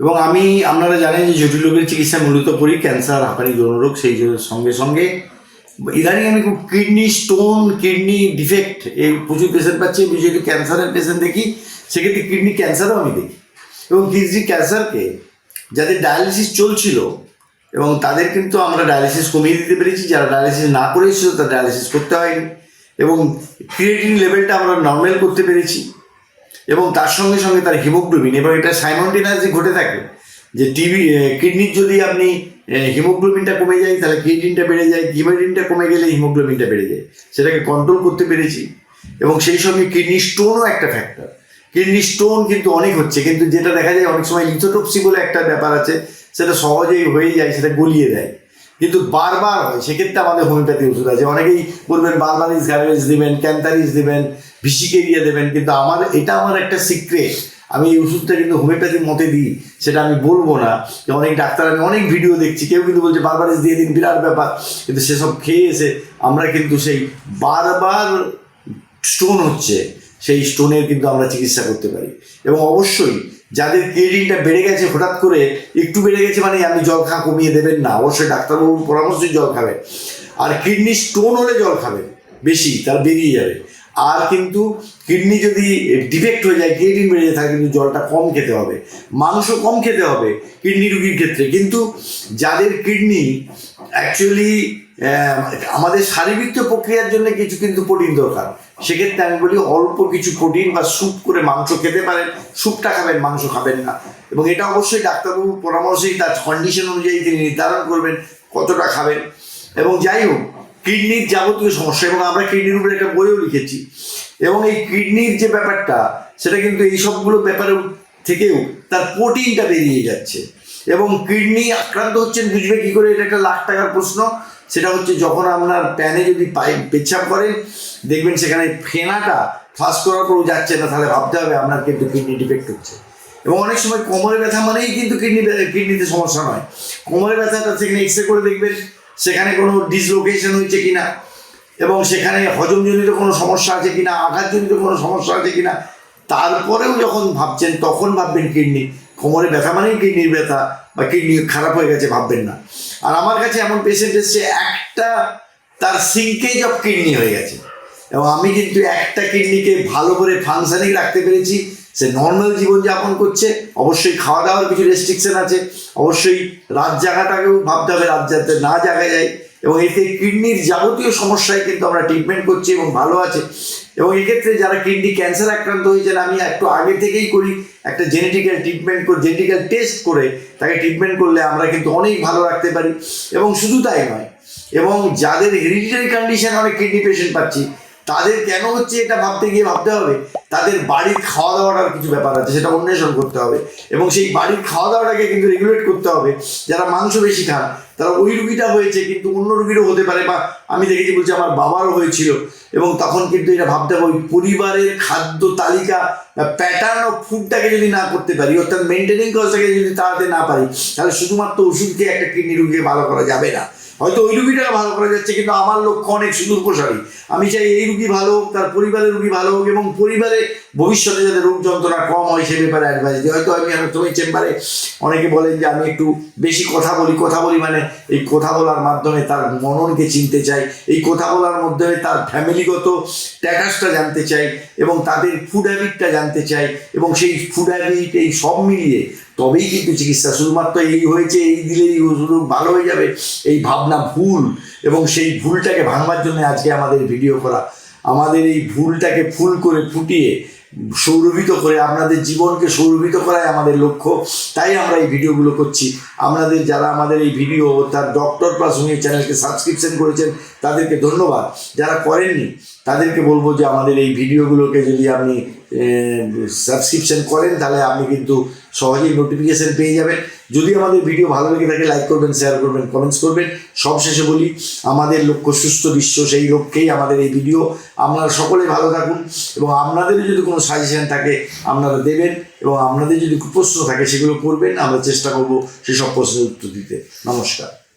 এবং আমি, আপনারা জানেন যে জটিল রোগের চিকিৎসা মূলত করি ক্যান্সার, হাঁপানি যৌনরোগ সেই সঙ্গে সঙ্গে। ইদানিং আমি খুব কিডনি স্টোন, কিডনি ডিফেক্ট, এই প্রচুর পেশেন্ট পাচ্ছি যদি ক্যান্সারের পেশেন্ট দেখি, সেক্ষেত্রে কিডনি ক্যান্সারও আমি দেখি। এবং কিডনি ক্যান্সারকে যাদের ডায়ালিসিস চলছিল, এবং তাদের কিন্তু আমরা ডায়ালিসিস কমিয়ে দিতে পেরেছি, যারা ডায়ালিসিস না করেছিল তার ডায়ালিসিস করতে হয়নি। এবং ক্রিয়েটিন লেভেলটা আমরা নর্মাল করতে পেরেছি। এবং তার সঙ্গে সঙ্গে তার হিমোগ্লোবিন এবং এটা সাইমন্টেনাসলি ঘটে থাকে, যে টিভি কিডনির যদি আপনি হিমোগ্লোবিনটা কমে যায়, তাহলে ক্রিয়েটিনটা বেড়ে যায় হিমোগ্লোবিনটা কমে গেলে হিমোগ্লোবিনটা বেড়ে যায়। সেটাকে কন্ট্রোল করতে পেরেছি। এবং সেই সঙ্গে কিডনি স্টোনও একটা ফ্যাক্টর কিডনি স্টোন কিন্তু অনেক হচ্ছে, কিন্তু যেটা দেখা যায়, অনেক সময় লিথোটপসি বলে একটা ব্যাপার আছে, সেটা সহজেই হয়ে যায়, সেটা গলিয়ে দেয়। কিন্তু বারবার হয়, সেক্ষেত্রে আমাদের হোমিওপ্যাথি ওষুধ আছে। অনেকেই বলবেন, বারবারিস গ্যারেজ দিবেন ক্যান্থারিস দিবেন, ভিসিকেরিয়া দেবেন, কিন্তু আমার, এটা আমার একটা সিক্রেট আমি এই ওষুধটা কিন্তু হোমিওপ্যাথির মতে দিই, সেটা আমি বলব না। যে অনেক ডাক্তার, আমি অনেক ভিডিও দেখছি, কেউ কিন্তু বলছে, বারবারিস দিয়ে দিন, বিরাট ব্যাপার। কিন্তু সেসব খেয়ে এসে আমরা কিন্তু সেই বারবার স্টোন হচ্ছে। সেই স্টোনের কিন্তু আমরা চিকিৎসা করতে পারি। এবং অবশ্যই যাদের ক্রিয়েটিনটা বেড়ে গেছে হঠাৎ করে, একটু বেড়ে গেছে মানে আপনি জল খা কমিয়ে দেবেন না। অবশ্যই ডাক্তারবাবুর পরামর্শে জল খাবেন। আর কিডনি স্টোন হলে জল খাবেন। বেশি তার বেরিয়ে যাবে। আর কিন্তু কিডনি যদি ডিফেক্ট হয়ে যায়, ক্রিয়েটিন বেড়ে যায়, তাহলে কিন্তু জলটা কম খেতে হবে। মাংস কম খেতে হবে কিডনি রুগীর ক্ষেত্রে। কিন্তু যাদের কিডনি অ্যাকচুয়ালি আমাদের শারীরবৃত্তীয় প্রক্রিয়ার জন্য কিছু কিন্তু প্রোটিন দরকার। সেক্ষেত্রে আমি বলি অল্প কিছু প্রোটিন বা স্যুপ করে মাংস খেতে পারেন, স্যুপটা খাবেন, মাংস খাবেন না। এবং এটা অবশ্যই ডাক্তারবাবুর পরামর্শেই তার কন্ডিশন অনুযায়ী তিনি নির্ধারণ করবেন কতটা খাবেন। এবং যাই হোক, কিডনির যাবতীয় সমস্যা, এবং আমরা কিডনির উপরে একটা বইও লিখেছি। এবং এই কিডনির যে ব্যাপারটা, সেটা কিন্তু এই সবগুলো ব্যাপারের থেকেও তার প্রোটিনটা বেরিয়ে যাচ্ছে। এবং কিডনি আক্রান্ত হচ্ছেন, বুঝবে কি করে? এটা একটা লাখ টাকার প্রশ্ন। সেটা হচ্ছে যখন আপনার প্যানে যদি পাইপ পেচ্ছাপ করেন দেখবেন সেখানে ফেনাটা ফাঁস করার পরও যাচ্ছে না, তাহলে ভাবতে হবে আপনার কিন্তু কিডনি ডিফেক্ট হচ্ছে। এবং অনেক সময় কোমরে ব্যথা মানেই কিন্তু কিডনি কিডনিতে সমস্যা নয়। কোমরে ব্যথাটা সেখানে এক্স করে দেখবেন, সেখানে কোনো ডিসলোকেশন হয়েছে কিনা, এবং সেখানে হজমজনিত কোনো সমস্যা আছে কিনা, আঘাতজনিত কোনো সমস্যা আছে কিনা, তারপরেও যখন ভাবছেন, তখন ভাববেন কিডনি কোমরে ব্যথা মানেই কিডনির ব্যথা, বা কিডনি খারাপ হয়ে গেছে, ভাববেন না। আর আমার কাছে এমন পেশেন্ট এসছে, একটা তার সিঙ্কেজ অফ কিডনি হয়ে গেছে। এবং আমি কিন্তু একটা কিডনিকে ভালো করে ফাংশনিং রাখতে পেরেছি, সে নর্মাল জীবনযাপন করছে, অবশ্যই খাওয়া দাওয়ার কিছু রেস্ট্রিকশন আছে, অবশ্যই রাত জাগাটাকেও ভাবতে হবে, রাত যাতে না জাগা যায়। এবং এতে কিডনির যাবতীয় সমস্যায় কিন্তু আমরা ট্রিটমেন্ট করছি এবং ভালো আছে। এবং এক্ষেত্রে যারা কিডনি ক্যান্সার আক্রান্ত হয়েছেন, আমি একটু আগে থেকেই করি একটা জেনেটিক্যাল ট্রিটমেন্ট করে জেনেটিক্যাল টেস্ট করে তাকে ট্রিটমেন্ট করলে আমরা কিন্তু অনেক ভালো রাখতে পারি। এবং শুধু তাই নয়, এবং যাদের হেরিডিটারি কন্ডিশন অনেক কিডনি পেশেন্ট পাচ্ছি, তাদের কেন হচ্ছে এটা ভাবতে গিয়ে ভাবতে হবে? তাদের বাড়ির খাওয়া দাওয়াটার কিছু ব্যাপার আছে, সেটা অন্বেষণ করতে হবে। এবং সেই বাড়ির খাওয়া দাওয়াটাকে কিন্তু রেগুলেট করতে হবে। যারা মাংস বেশি খান, তারা ওই রুগীটা হয়েছে, কিন্তু অন্য রুগীরও হতে পারে বা আমি দেখেছি বলছি আমার বাবারও হয়েছিল। এবং তখন কিন্তু এটা ভাবতে হবে, ওই পরিবারের খাদ্য তালিকা প্যাটার্ন অফ ফুডটাকে যদি না করতে পারি, অর্থাৎ মেনটেনিং কজটাকে যদি তাড়াতে না পারি, তাহলে শুধুমাত্র ওষুধ খেয়ে একটা কিডনি রুগীকে ভালো করা যাবে না। হয়তো ওই রুগীটাকে ভালো করা যাচ্ছে, কিন্তু আমার লক্ষ্য অনেক সুদূর প্রসারী আমি চাই এই রুগী ভালো হোক, তার পরিবারের রুগী ভালো হোক, এবং পরিবারে ভবিষ্যতে যাতে রোগ যন্ত্রণা কম হয় সে ব্যাপারে অ্যাডভাইস দিই। হয়তো আমি তোমার চেম্বারে অনেকে বলেন যে আমি একটু বেশি কথা বলি। কথা বলি মানে এই কথা বলার মাধ্যমে তার মননকে চিনতে চাই। এই কথা বলার মাধ্যমে তার ফ্যামিলিগত স্ট্যাটাসটা জানতে চাই এবং তাদের ফুড হ্যাবিটটা জানতে চাই এবং সেই ফুড হ্যাবিট এই সব মিলিয়ে তবেই কিন্তু চিকিৎসা শুধুমাত্র এই হয়েছে, এই দিলেই শুধু ভালো হয়ে যাবে, এই ভাবনা ভুল এবং সেই ভুলটাকে ভাঙবার জন্য আজকে আমাদের ভিডিও করা আমাদের এই ভুলটাকে ফুল করে ফুটিয়ে সৌরভিত করে, আপনাদের জীবনকে সৌরভিত করাই আমাদের লক্ষ্য। তাই আমরা এই ভিডিওগুলো করছি। আপনাদের যারা আমাদের এই ভিডিও তার ডক্টর প্লাস উনি চ্যানেলকে সাবস্ক্রিপশন করেছেন, তাদেরকে ধন্যবাদ। যারা করেননি, তাদেরকে বলব যে আমাদের এই ভিডিওগুলোকে যদি আপনি সাবস্ক্রিপশন করেন, তাহলে আপনি কিন্তু সহজেই নোটিফিকেশন পেয়ে যাবেন। যদি আমাদের ভিডিও ভালো লেগে থাকে লাইক করবেন শেয়ার করবেন কমেন্টস করবেন। সব শেষে বলি, আমাদের লক্ষ্য সুস্থ বিশ্ব, সেই লক্ষ্যেই আমাদের এই ভিডিও আপনারা সকলে ভালো থাকুন, এবং আপনাদেরও যদি কোনো সাজেশন থাকে, আপনারা দেবেন, এবং আপনাদের যদি প্রশ্ন থাকে, সেগুলো করবেন, আমরা চেষ্টা করব সেসব প্রশ্নের উত্তর দিতে। নমস্কার।